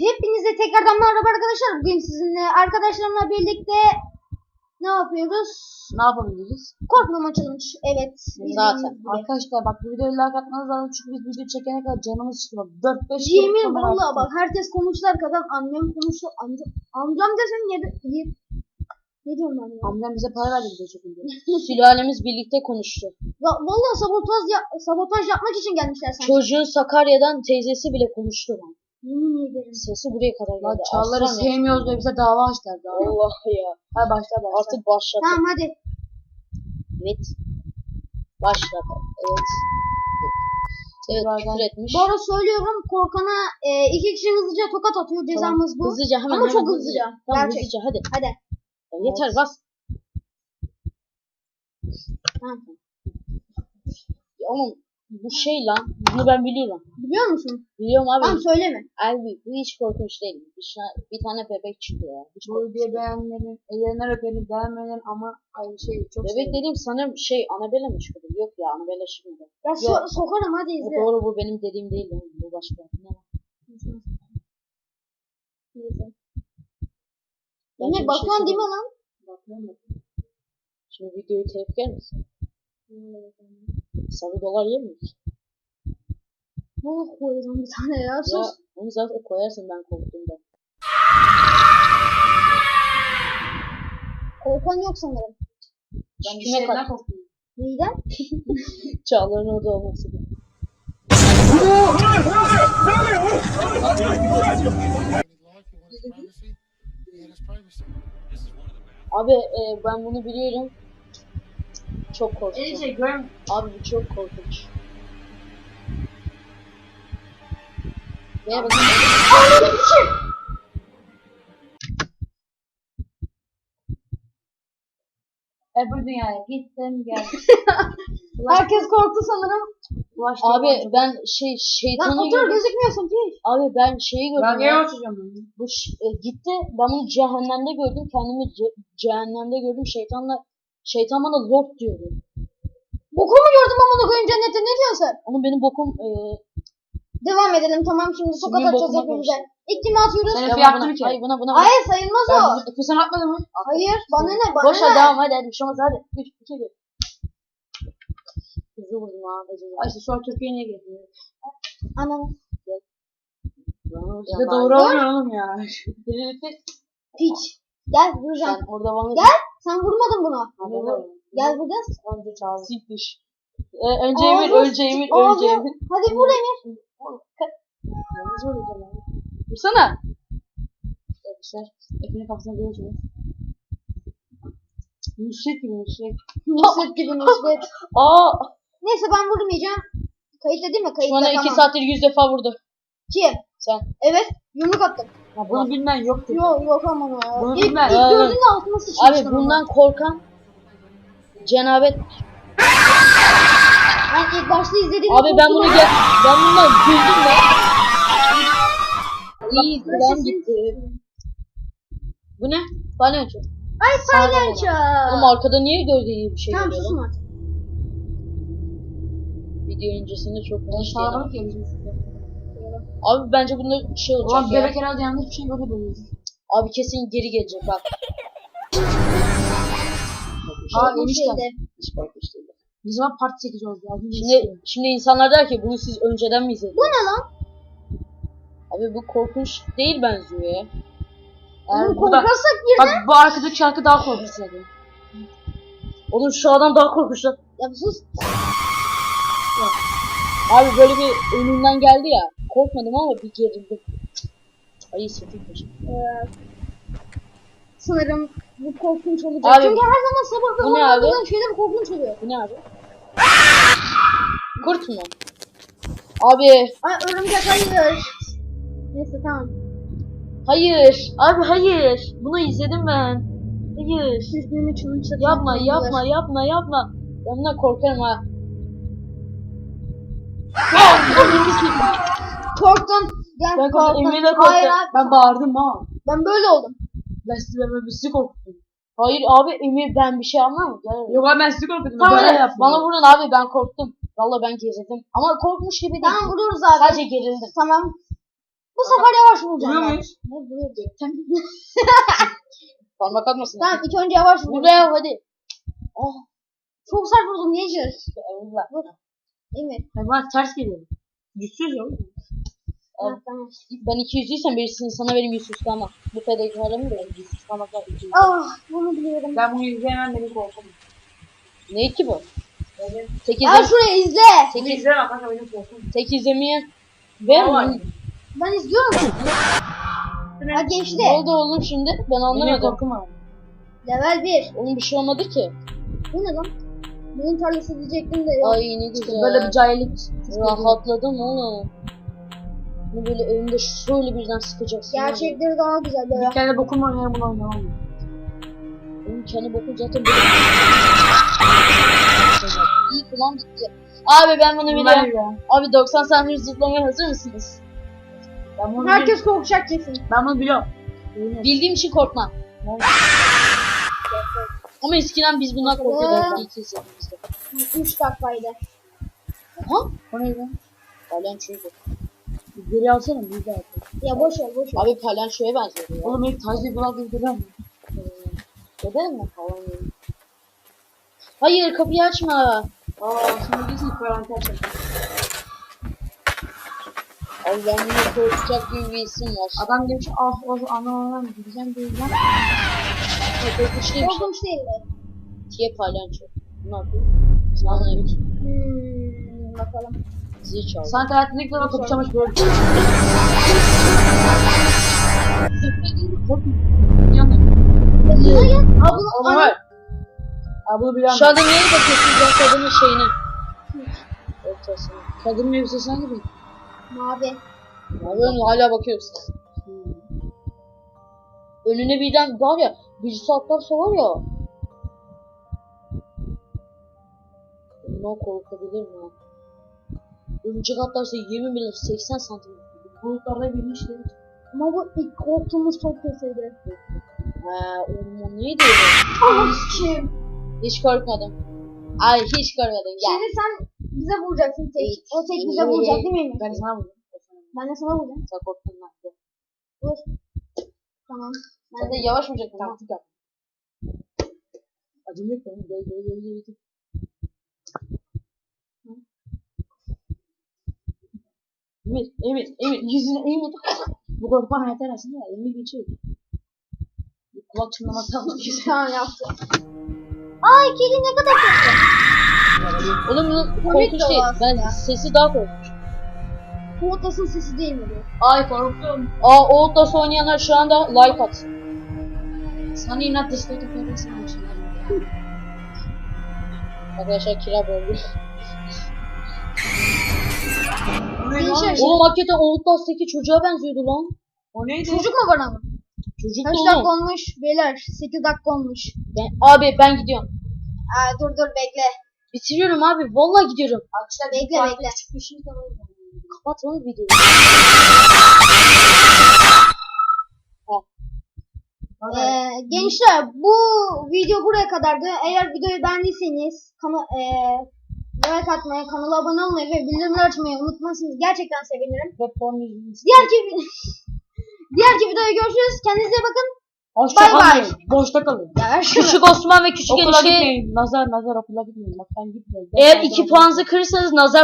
Hepinize tekrardan merhaba arkadaşlar. Bugün sizinle arkadaşlarımla birlikte ne yapıyoruz? Ne yapabiliriz? Korkmama challenge. Evet. Zaten. gibi. Arkadaşlar bak bu videoyu like atmanız lazım çünkü biz video çekene kadar canımız çıkıyor. 4-5 Yemin valla bak herkes konuşlar kadar annem konuştu. Amca, amcam desen yedi. yedi. Ne diyorum ben ya? Amcam bize para verdi video çekince. Sülalemiz birlikte konuştu. Ya, valla sabotaj, ya, sabotaj yapmak için gelmişler sanki. Çocuğun Sakarya'dan teyzesi bile konuştu lan. Yemin ederim. Sesi buraya kadar Lan geldi. Çağlar'ı Aslan ya. sevmiyoruz diye bize dava açtılar. Dava. Allah ya. Ha başla başla. Artık başladı. Tamam hadi. Evet. Başladı. Evet. Evet küfür etmiş. Bu arada söylüyorum Korkan'a e, iki kişi hızlıca tokat atıyor. Cezamız bu. Hızlıca hemen Ama hemen çok hızlıca. Tamam Gerçek. hızlıca hadi. Hadi. Ya Yeter bas. Tamam. Ya oğlum bu şey lan. Bunu ben biliyorum. Biliyor musun? Biliyorum abi. Tamam söyleme. Abi bu hiç korkunç değil. Bir, şa- bir tane bebek çıkıyor ya. Hiç Bu korkunç diye değil. beğenmenin, ellerinden öpenin, beğenmenin ama ay şey çok Bebek seviyorum. dediğim sanırım şey Annabelle mi çıkıyor? Yok ya Annabelle şimdi. Ya so Yok. sokarım hadi Bu izle. doğru bu benim dediğim değil. lan. Bu başka. Ne? Neyse. Bence Ne bir bakıyorsun şey değil mi lan? Bakıyorum. Şimdi videoyu telif yer misin? Sarı dolar yer miyiz? Oh koyacağım bir tane ya. Ya Sus. onu zaten koyarsın ben korktuğumda. Korkan yok sanırım. Ben bir Kime şeyden korkuyorum. Neyden? Çağlar'ın orada olması. Abi e, ben bunu biliyorum. Çok korkunç. Abi bu çok korkunç. Bakın? Öbür dünyaya gittim geldim. Herkes korktu sanırım. Ulaştı. Abi ben şey Lan şeytanı otur gördüm. gözükmüyorsun ki. Abi ben şeyi Ben gördüm. niye ya. oturacağım ben? Bu ş- e, gitti. Ben bunu cehennemde gördüm. Kendimi ce- cehennemde gördüm. Şeytanla şeytan bana lord diyordu. Bokumu gördüm amına koyayım cennette ne diyorsun sen? Onu benim bokum e, Devam edelim tamam şimdi tokat Kimin atacağız bokuna hepimize. İlk kimi atıyoruz? Sen Efe yaptın kere. Hayır buna buna. Hayır sayılmaz o. Ben Efe sen atmadın mı? Hayır bana ne bana Boş ver ne? devam hadi hadi bir şey olmaz hadi. 3 2 1. Hızlı vurdum ha. hadi. Ay işte sonra Türkiye'ye niye geldin? Anam. Bize doğru olmuyor oğlum ya. Piç. Gel vuracağım. Sen orada bana Gel. Sen vurmadın bunu. Gel. Gel vuracağız. Önce çağır. Siktir. E, önce Emir, önce Emir, önce Emir. Hadi vur Emir. Yalnız vuracağım abi. Vursana. Arkadaşlar. Efe'nin kafasına görüyorsunuz. Nusret gibi Nusret. Nusret gibi Nusret. Aa! Neyse ben vurmayacağım. Kayıtlı değil mi? Şu Kayıtlı anda tamam. 2 saattir 100 defa vurdu. Kim? Sen. Evet. Yumruk attım. Ya bunu bilmen yoktu. Yok yok aman ya. Bunu İlk, bilmem. ilk Evet. gördüğümde altıma sıçmıştım. Abi bundan korkan cenabet. Ben ilk başta izlediğimde Abi ben bunu gel ben bundan güldüm ben. İyi ses- gitti. Bu ne? Palyaço. Ay paylaşa. Oğlum arkada niye gölge bir şey Tamam geliyor susun artık. Video öncesinde çok Ben konuştu. sağlamak ya bizim. Abi bence bunda şey olacak Ulan ya. bebek herhalde yanlış bir şey böyle buluyor. Abi kesin geri gelecek bak. Aa Korkunç enişte. şeydi. Hiç. Ne zaman part 8 oldu ya? Şimdi, şimdi insanlar der ki bunu siz önceden mi izlediniz? Bu ne lan? Abi bu korkunç değil benziyor ya. Burada, korkarsak bir bak bu arkadaki şarkı daha korkunç zaten. Oğlum şu adam daha korkunç lan. Ya sus. Abi böyle bir önünden geldi ya. Korkmadım ama bir gerildim. Ay sıkıntı. Ee, sanırım bu korkunç olacak. Abi- Çünkü her zaman sabah ve olan şeyler korkunç oluyor. Bu ne abi? Kurt mu? Abi Ay örümcek hayır. Neyse tamam. hayır. Abi hayır. Bunu izledim ben. Hayır. Siz benim için. Yapma yapma yapma yapma. Ben bundan korkarım ha. Korktun. Gel Ben korktum, Emre de korktu. Hayır abi. Ben bağırdım ha. Ben böyle oldum. Ben sizi ben, ben sizi korkuttum. Hayır abi Emir ben bir şey anlamam. Gel. Yok abi ben sizi korkuttum. Tamam Ben yaptım. bana vurun abi ben korktum. Valla ben gerildim. Ama korkmuş gibi değil. Tamam vururuz abi. Sadece gerildim. Tamam. Bu sefer yavaş vuracağım. Vuruyor muyuz? Ne vuruyor? Parmak atmasın. Tamam ilk önce yavaş vur. Buraya hadi. Oh. Çok sert vurdum niye içeriz? Allah. Vur. Değil mi? Hayır bana ters geliyor. Güçsüz ya. oğlum. Ha, tamam. Ben 200 değilsem birisini sana vereyim 100 ama. Bu fedakarlı mı benim 100 var 200. Ah bunu biliyorum. Ben bunu izleyemem beni korkum. Ne ki bu? Evet. Tek Gel izle, şuraya izle. Bunu tek, izleyemem kanka benim korkum. tek izlemeyen ve Ne var? Ben izliyorum. Ha geçti. ne oldu oğlum şimdi? Ben Benim anlamadım. korkum var. Level 1. Oğlum bir şey olmadı ki. Bu ne lan? Benim tarlası diyecektim de yok. Ay ne güzel. Böyle bir cahillik. Rahatladım oğlum. Bunu böyle elimde şöyle birden sıkacaksın. Gerçekleri daha güzel böyle. Bir kere bokum oynarım bunu oynamam. Oğlum kendi bokun zaten böyle. İyi kulağım gitti. Abi ben bunu biliyorum. biliyorum. Abi 90 saniye zıplamaya hazır mısınız? Ben bunu biliyorum. Herkes korkacak kesin. Ben bunu biliyorum. Bildiğim için korkma. Ama eskiden biz bundan korkuyorduk. İlk izlediğimizde. 3 dakikaydı. Aha. O neydi? Palyançoydu. Bir Geri alsana bir daha. Ya boş ver boş ver. Abi palyançoya benziyordu ya. Oğlum hep taze bir vlog izlemem. Öder mi falan. Hayır kapıyı açma. Aa şimdi kesin karantina açacak. Abi ben bunu korkacak gibi bir isim var. Adam demiş ah o anam gideceğim diyeceğim. Korkunç değil mi? Korkunç değil de. Tiye palyanço. Ne yapıyor? Sana evet. Hmm, bakalım. Zil çaldı. Sanki hayatında ilk defa kapı çalmış böyle. Ana. var. Aa bunu biliyorum. Şu anda niye bakıyorsunuz ya kadının şeyine? Ortasına. kadının elbisesi hangi bir? Mavi. Abi onu hala bakıyoruz. Önüne birden var ya birisi atlarsa var ya. Bundan korkabilir mi? Örümcek atlarsa yemin bile 80 santim. Bulutlarda binmişti. Ama bu ilk korktuğumuz çok kötüydü. Ha, onun neydi? Ama kim? Hiç korkmadım. Ay hiç korkmadım. Gel. Şimdi sen bize vuracaksın tek. Evet. O tek bize vuracak değil mi? Ben sana vurdum. Ben de sana vuracağım. Sen korktun lan. Vur. Tamam. Sen de yavaş vuracaksın. ha. Taktik yap. Acım yok? Gel gel gel gel. Emir, Emir, Emir, yüzüne Emir. Bu korkma yeter aslında elini geçiyor. Kulak çınlamaktan bakıyorsun. Tamam yaptım. Ay kedi ne kadar kötü. Oğlum Komik korkunç de o değil. Ben aslında. sesi daha korkunç. Kuğutlasın sesi değil mi bu? Ay korktum. Aa Outlast oynayanlar şu anda like atsın. Sana inat destek yapıyorsun. Arkadaşlar kira böldü. O neydi Gençler, lan? Oğlum hakikaten Outlast'taki çocuğa benziyordu lan. O neydi? Çocuk mu bana mı? Çocuk Kaç da dakika oğlum. olmuş? Beyler 8 dakika olmuş. Ben, abi ben gidiyorum. Aa, dur dur bekle. Bitiriyorum abi. Vallahi gidiyorum. Arkadaşlar Bekle, bir bekle. Çıkmışım tamam. Kapat lan videoyu. Ee, gençler bu video buraya kadardı. Eğer videoyu beğendiyseniz kana ee, like atmayı, kanala abone olmayı ve bildirimleri açmayı unutmazsanız gerçekten sevinirim. Ve porno izleyiniz. Diğerki diğerki videoya görüşürüz. Kendinize bakın. Hoşça Bay bay. kalın. Boşta kalın. Ya şunu. Küçük Osman ve küçük Okula enişte gitmeyin. Nazar nazar okula gitmeyin. Bak ben gitmiyorum. eğer Ben iki nazar- puanınızı kırırsanız nazar